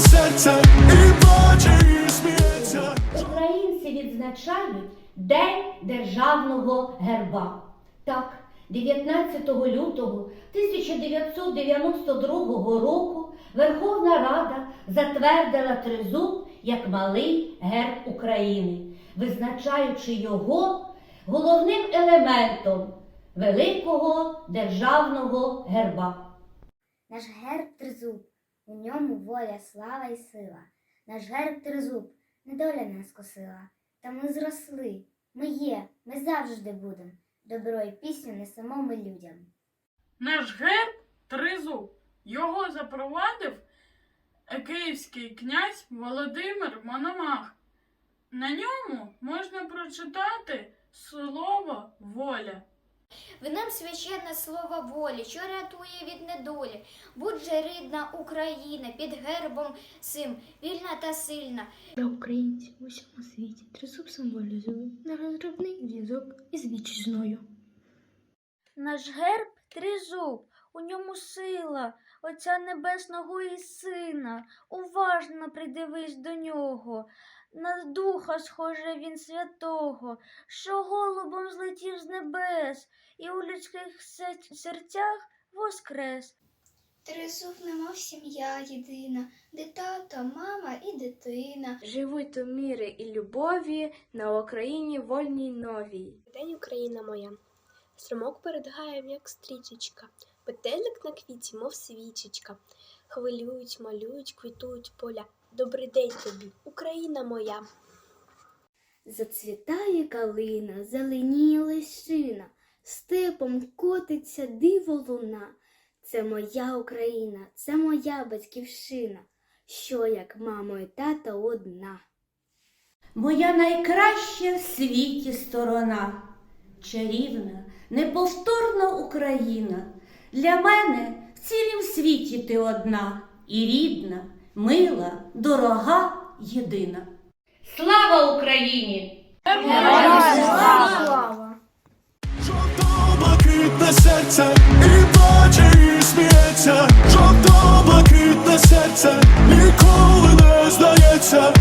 серце і плаче, і сміється. Українці відзначають День державного герба. Так, 19 лютого 1992 року Верховна Рада затвердила тризуб як малий герб України, визначаючи його головним елементом великого державного герба. Наш герб тризуб, у ньому воля, слава і сила. Наш герб тризуб, недоля нас косила. Та ми зросли, ми є, ми завжди будем. Добро і пісню несемо ми людям. Наш герб тризуб. Його запровадив київський князь Володимир Мономах. На ньому можна прочитати слово воля. В нам священне слово волі, що рятує від недолі. Будь же рідна Україна під гербом сим, вільна та сильна. Для українців у всьому світі тризуб символізує нерозривний зв'язок із вітчизною. Наш герб тризуб, у ньому сила, Отця Небесного і Сина. Уважно придивись до нього. На духа схоже він святого, що голубом злетів з небес, і у людських серцях воскрес. Тризуб, немов сім'я єдина, де тато, мама і дитина. Живуть у міри і любові на Україні вольній новій. День Україна моя. Струмок перед гаєм, як стрічечка, петелик на квіті, мов свічечка. Хвилюють, малюють, квітують поля. Добрий день тобі, Україна моя. Зацвітає калина, зеленіє лищина, степом котиться диво луна. Це моя Україна, це моя батьківщина, що як мамо і тата одна. Моя найкраща в світі сторона, чарівна, неповторна Україна. Для мене в цілім світі ти одна, і рідна, мила, дорога, єдина. Слава Україні! Слава! Жовто-блакитне серце і плаче, і сміється. Жовто-блакитне серце ніколи не здається.